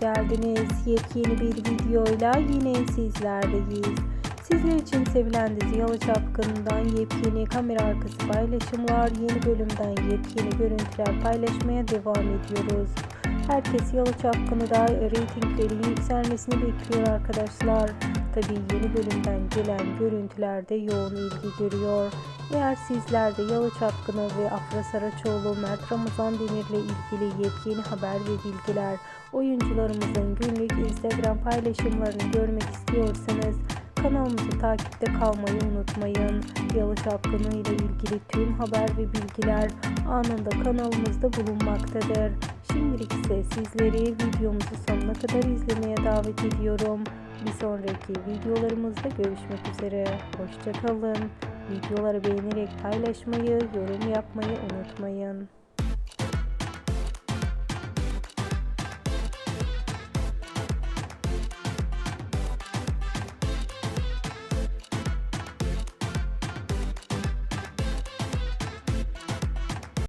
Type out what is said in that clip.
geldiniz. Yepyeni bir videoyla yine sizlerleyiz. Sizler için sevilen dizi Yalı Çapkın'dan yepyeni kamera arkası paylaşımlar, yeni bölümden yepyeni görüntüler paylaşmaya devam ediyoruz. Herkes Yalı Çapkın'ı da reytingleri yükselmesini bekliyor arkadaşlar. Tabii yeni bölümden gelen görüntülerde yoğun ilgi görüyor. Eğer sizler de Yalı Çapkını ve Afra Saraçoğlu, Mert Ramazan Demir'le ilgili yepyeni haber ve bilgiler, oyuncularımızın günlük Instagram paylaşımlarını görmek istiyorsanız kanalımızı takipte kalmayı unutmayın. Yalı Çapkını ile ilgili tüm haber ve bilgiler anında kanalımızda bulunmaktadır. Şimdilik ise sizleri videomuzu sonuna kadar izlemeye davet ediyorum. Bir sonraki videolarımızda görüşmek üzere. Hoşçakalın. Videoları beğenerek paylaşmayı, yorum yapmayı unutmayın.